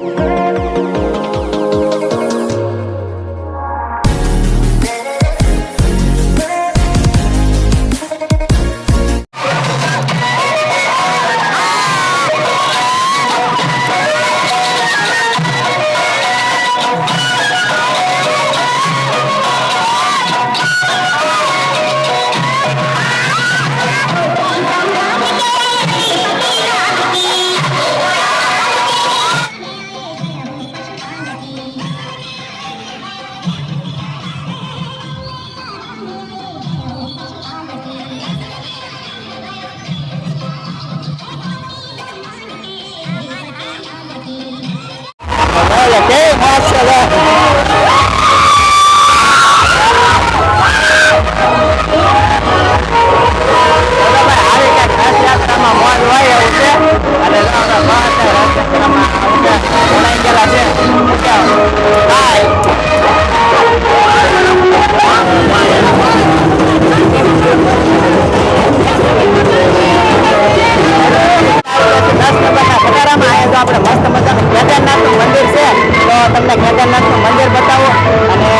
Música આપણે મસ્ત મજાનું કેદારનાથનું મંદિર છે તો તમને કેદારનાથનું મંદિર બતાવો અને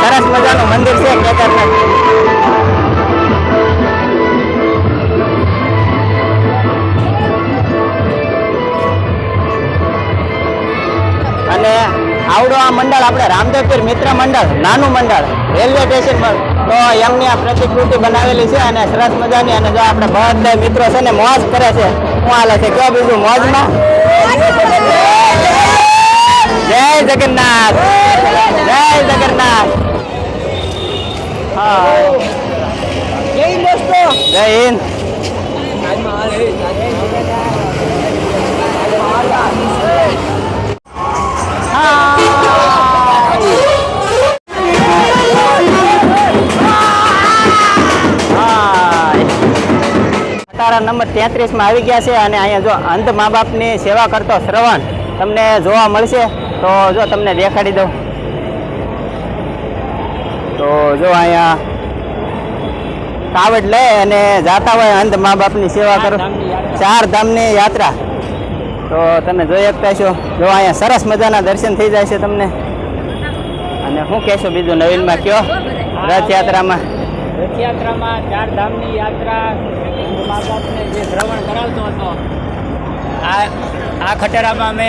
સરસ મજાનું મંદિર છે કેદારનાથ. અને આવડો આ મંડળ આપણે રામદેવપીર મિત્ર મંડળ, નાનું મંડળ, રેલવે સ્ટેશન પર. તો એમની આ પ્રતિકૃતિ બનાવેલી છે અને સરસ મજાની અને જો આપણે બધા મિત્રો છે ને મોજ કરે છે, હું હાલે છે. કયો બીજું મોજમાં. જય જગન્નાથ. જય જગન્નાથ. જય હિન્દ દોસ્તો. જય હિન્દ. નંબર તેત્રીસમાં આવી ગયા છે અને અહીંયા જો અંધ મા બાપની સેવા કરતો શ્રવણ તમને જોવા મળશે. તો જો તમને દેખાડી દઉં. તો જો અહીંયા કાવડ લે અને જાતા હોય અંધ મા બાપની સેવા કરો. ચાર ધામની યાત્રા. તો તમે જોઈ શકતા છો જો અહીંયા સરસ મજાના દર્શન થઈ જાય છે તમને. અને શું કહેશો બીજું નવીનમાં કયો? રથયાત્રામાં. રથયાત્રામાં ચાર ધામની યાત્રા મા બાપને જે શ્રવણ કરાવતો હતો. આ આ ખટેરામાં અમે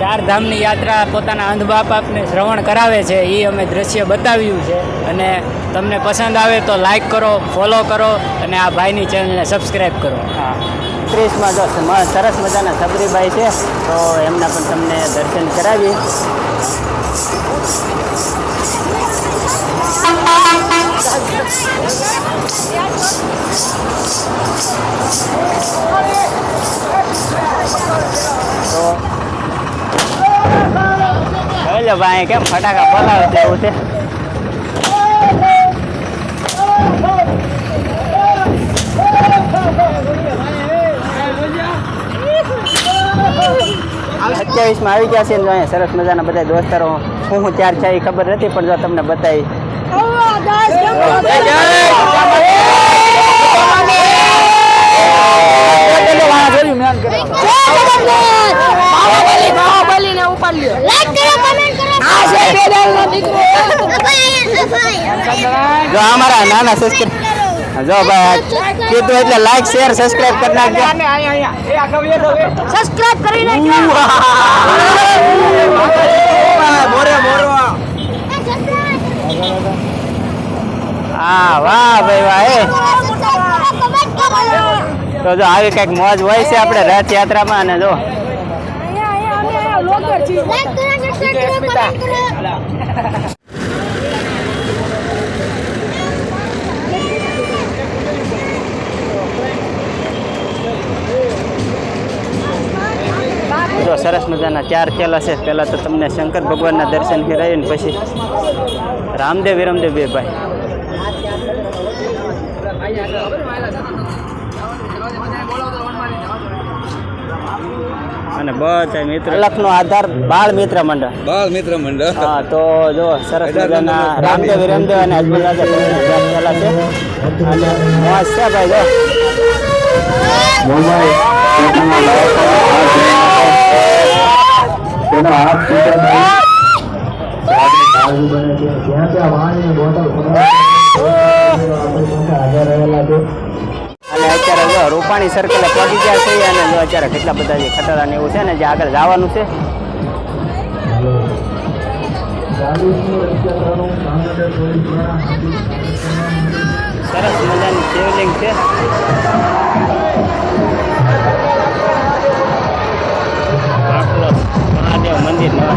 ચાર ધામની યાત્રા પોતાના અંધ મા બાપને શ્રવણ કરાવે છે એ અમે દ્રશ્ય બતાવ્યું છે. અને તમને પસંદ આવે તો લાઈક કરો ફોલો કરો અને આ ભાઈની ચેનલને સબસ્ક્રાઈબ કરો. હા. ત્રીસમાં દસ સરસ મજાના સબરીભાઈ છે, તો એમના પણ તમને દર્શન કરાવી તો હેલો ભાઈ કેમ ફટાકા બોલાવે છે એવું છે? સત્યાવીસમાં આવી ગયા છે અહીંયા સરસ મજાના બધા દોસ્તારો. હું હું ત્યાર છે એ ખબર નથી પણ જો તમને બતાવી જો અમારા નાના સબસ્ક્રાઈબ જો ભાઈ કીધું એટલે લાઈક શેર સબસ્ક્રાઇબ કરી નાખજો. સબસ્ક્રાઇબ કરી નાખજો. હા વાહ ભાઈ વાહ એ. તો જો આવી કંઈક મોજ હોય છે આપણે રથયાત્રામાં અને જો. જો સરસ મજાના ચાર કેલા છે. પહેલાં તો તમને શંકર ભગવાનના દર્શન કરાવીને પછી રામદેવ વિરમદેવ બે ભાઈ. અને બધા મિત્ર. લખનો આધાર બાળ મિત્ર મંડળ. બાળ મિત્ર મંડળ. હા તો જો સરસ મજાના રામદેવ વિરમદેવ અને અજમલ રાજા કેલા છે. અને છે ભાઈ જો. હાથ છે. જ્યાં ત્યાં વાણી બોટલ હાજર રહેલા છે. અત્યારે રૂપાણી સર્કલે પહોંચી ગયા છે અને અત્યારે કેટલા બધા જે ખતરા એવું છે ને જે આગળ જવાનું છે. સરસ મજાની શિવલિંગ છે મહાદેવ મંદિર નવા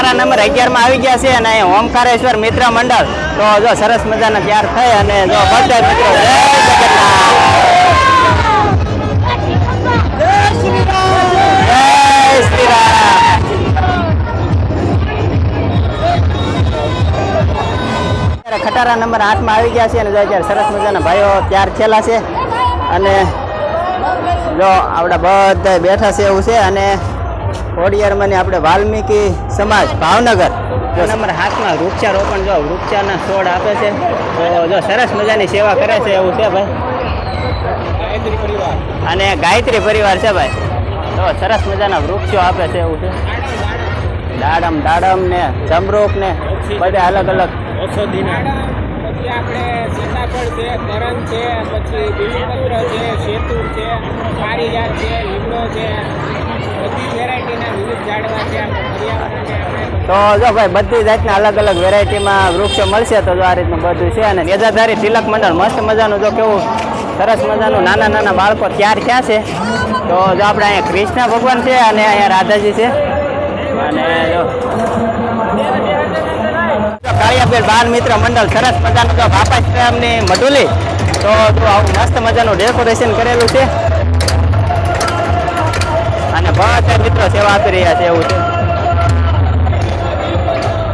ખટારા નંબર અગિયારમાં આવી ગયા છે અને અહીં ઓમકારેશ્વર મિત્ર મંડળ. તો જો સરસ મજાના તૈયાર થઈ અને જો બધા મિત્રો ખટારા નંબર આઠમાં આવી ગયા છે અને જો અત્યારે સરસ મજાના ભાઈઓ તૈયાર થયેલા છે. અને જો આપણા બધા બેઠા છે એવું છે અને ખોડિયારમાં આપણે વાલ્મીકી સમાજ, ભાવનગર. નંબર હાથમાં વૃક્ષારોપણ, જો વૃક્ષાના છોડ આપે છે જો સરસ મજાની સેવા કરે છે એવું છે ભાઈ. અને ગાયત્રી પરિવાર છે ભાઈ. તો સરસ મજાના વૃક્ષો આપે છે એવું છે. દાડમ દાડમ ને જમરૂક ને બધા અલગ અલગ. ઔષધિના આપણે સીતાફળ છે, કરણ છે, પછી બીલીપત્ર છે સેતુ છે પારિજાત છે, લીમડો છે, બધી વેરાયટીના વિવિધ ઝાડવા છે. તો જો ભાઈ, બધી જાતના અલગ અલગ વેરાયટીમાં વૃક્ષો મળશે, તો જો આ રીતનું બધું છે અને ગેજાધારી તિલક મંડળ મસ્ત મજાનું જો કેવું સરસ મજાનું નાના નાના બાળકો ત્યાર થયા છે. તો જો આપણે અહીંયા કૃષ્ણ ભગવાન છે અને અહીંયા રાધાજી છે. અને જો કાળિયાબેન બાળ મિત્ર મંડળ સરસ મજાનું જો બાપાશ્રમની મઢુલી. તો આવું મસ્ત મજાનું ડેકોરેશન કરેલું છે. અને બધા મિત્રો સેવા આપી રહ્યા છે એવું છે.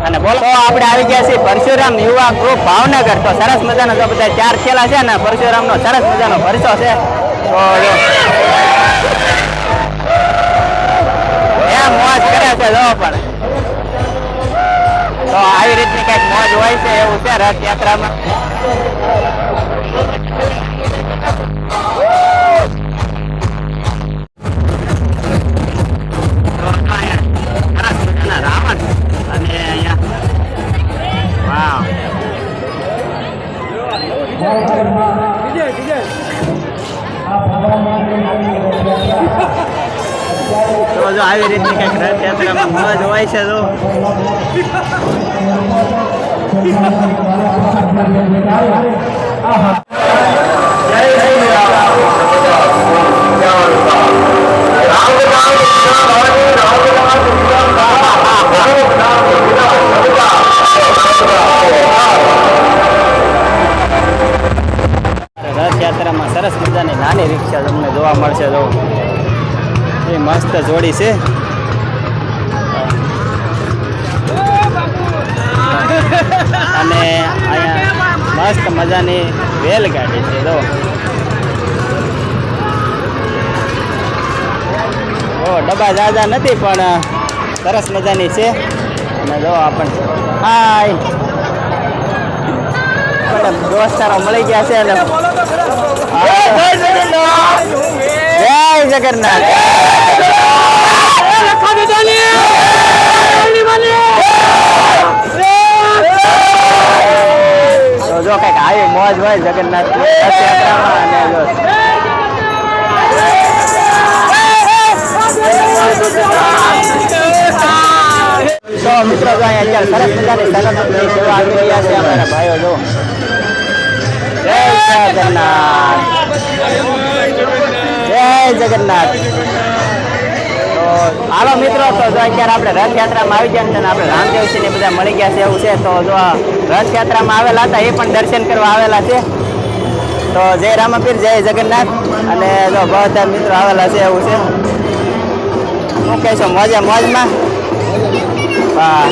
અને બોલો, તો આપણે આવી ગયા છીએ પરશુરામ યુવા ગ્રુપ ભાવનગર. તો સરસ મજાનો તો બધા ચાર થયેલા છે ને, પરશુરામનો સરસ મજાનો ભરસો છે. તો મોજ કરે છે જો પણ. તો આવી રીતની કંઈક મોજ હોય છે એવું છે રથયાત્રામાં? હોય છે તો. રથયાત્રામાં સરસ મજાની નાની રિક્ષા તમને જોવા મળશે જો. એ મસ્ત જોડી છે. રેલગાડી છે તો ઓ ડબ્બા જાજા નથી પણ સરસ મજાની છે. અને જો આપણને હાય. દોસ્તારો મળી ગયા છે અને જય જગન્નાથ તો જો કંઈક આવી મોજ હોય જગન્નાથ રથયાત્રામાં અને જો તો મિત્રો જો અહીંયા અત્યારે સરસ મજાની સેવા આવી રહ્યા છે અમારા ભાઈઓ જો. જય જગન્નાથ. જય જગન્નાથ. હાલો મિત્રો તો જો અત્યારે આપણે રથયાત્રામાં આવી ગયા છે અને આપણે રામદેવસિંહ ને બધા મળી ગયા છે એવું છે તો જો આ રથયાત્રામાં આવેલા હતા, એ પણ દર્શન કરવા આવેલા છે. તો જય રામપીર, જય જગન્નાથ. અને જો બધા મિત્રો આવેલા છે, એવું છે. શું કહેશો, મોજે મોજમાં? હા.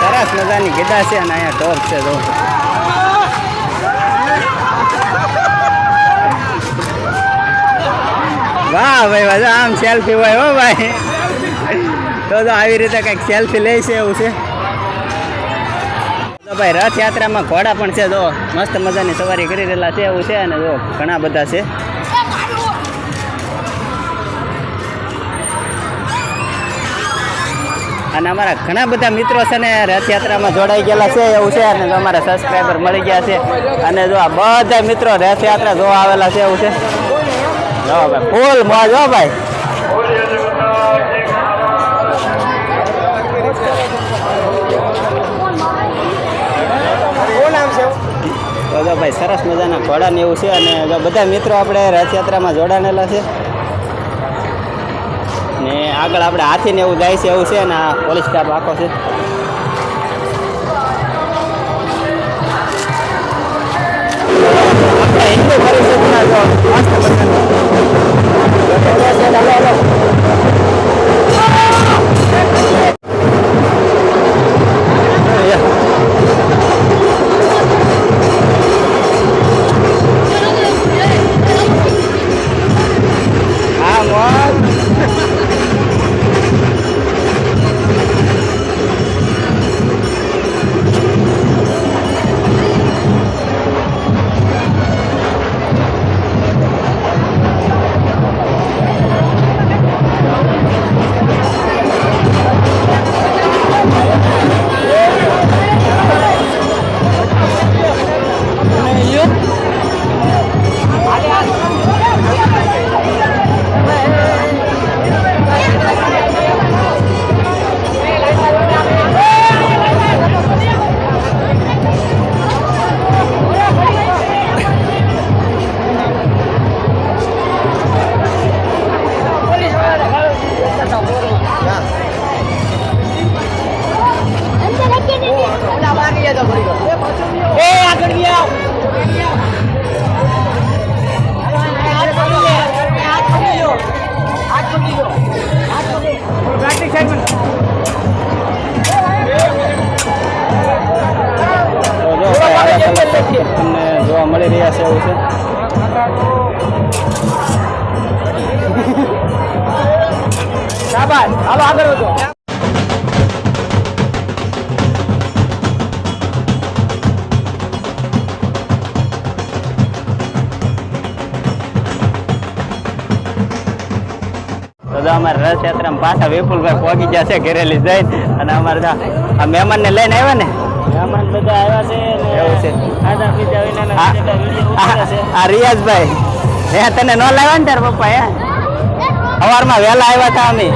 સરસ મજાની ગીધા છે અને અહીંયા ઢોર છે, જો. વાહ ભાઈ, વાહ, આમ સેલ્ફી હોય હો ભાઈ. તો આવી રીતે કંઈક સેલ્ફી લે છે એવું છે. તો ભાઈ રથયાત્રામાં ઘોડા પણ છે, જો મસ્ત મજાની સવારી કરી રહેલા છે એવું છે અને જો ઘણા બધા છે. અને અમારા ઘણા બધા મિત્રો છે ને રથયાત્રામાં જોડાઈ ગયેલા છે એવું છે અને અમારા સબસ્ક્રાઈબર મળી ગયા છે. અને જો આ બધા મિત્રો રથયાત્રા જોવા આવેલા છે એવું છે. ભાઈ ફૂલ મોજ હો ભાઈ. જો ભાઈ સરસ મજાના ઘોડા ને એવું છે અને બધા મિત્રો આપણે રથયાત્રામાં જોડાણેલા છે ને આગળ આપણે હાથી ને એવું જાય છે એવું છે અને આ પોલીસ સ્ટાફ આખો છે આપણે હિન્દુ પરિષદના જો મસ્ત મજાનું. તમને જોવા મળી રહ્યા છે એવું છે? હાલો આગળ વધો. તો અમારે રથયાત્રામાં પાછા વિપુલભાઈ પહોંચી ગયા છે ઘરેલી જઈને. અને અમારે આ મહેમાનને લઈને આવ્યા ને આવ્યા છે આ- રિયાઝભાઈ. હે તને ન લાવ્યા ને તાર પપ્પા હે સવારમાં વહેલા આવ્યા હતા અમે.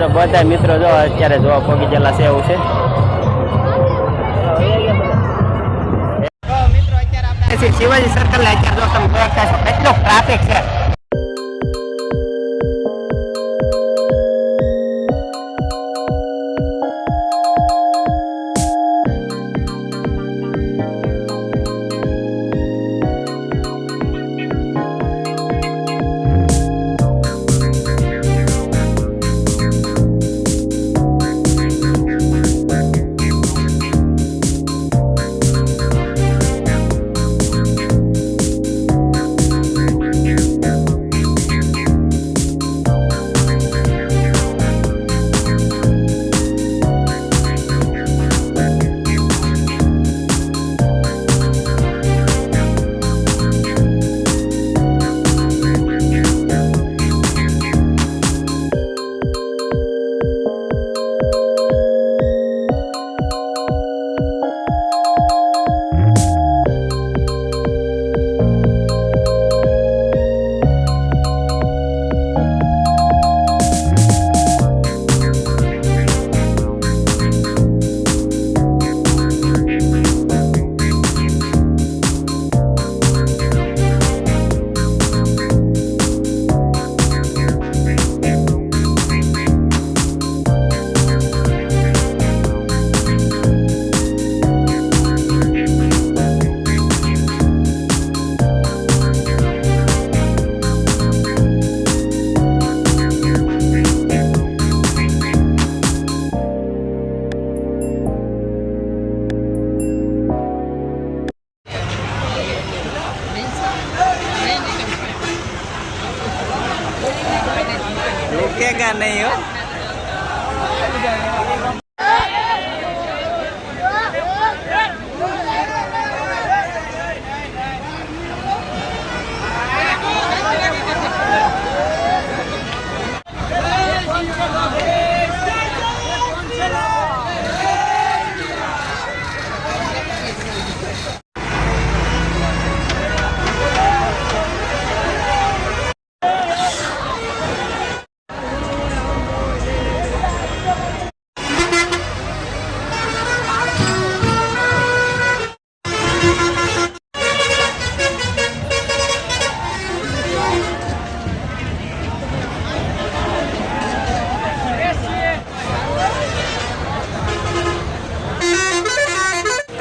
તો બધા મિત્રો જો અત્યારે જોવા પગી ગયેલા છે એવું છે. મિત્રો અત્યારે આપણે શિવાજી સર્કલ અત્યારે જો તમે એટલો ટ્રાફિક છે.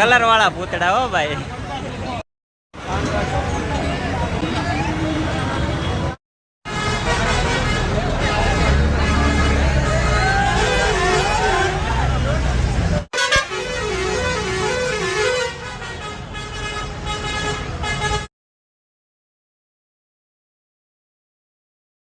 કલર વાળા પૂતળા હો ભાઈ.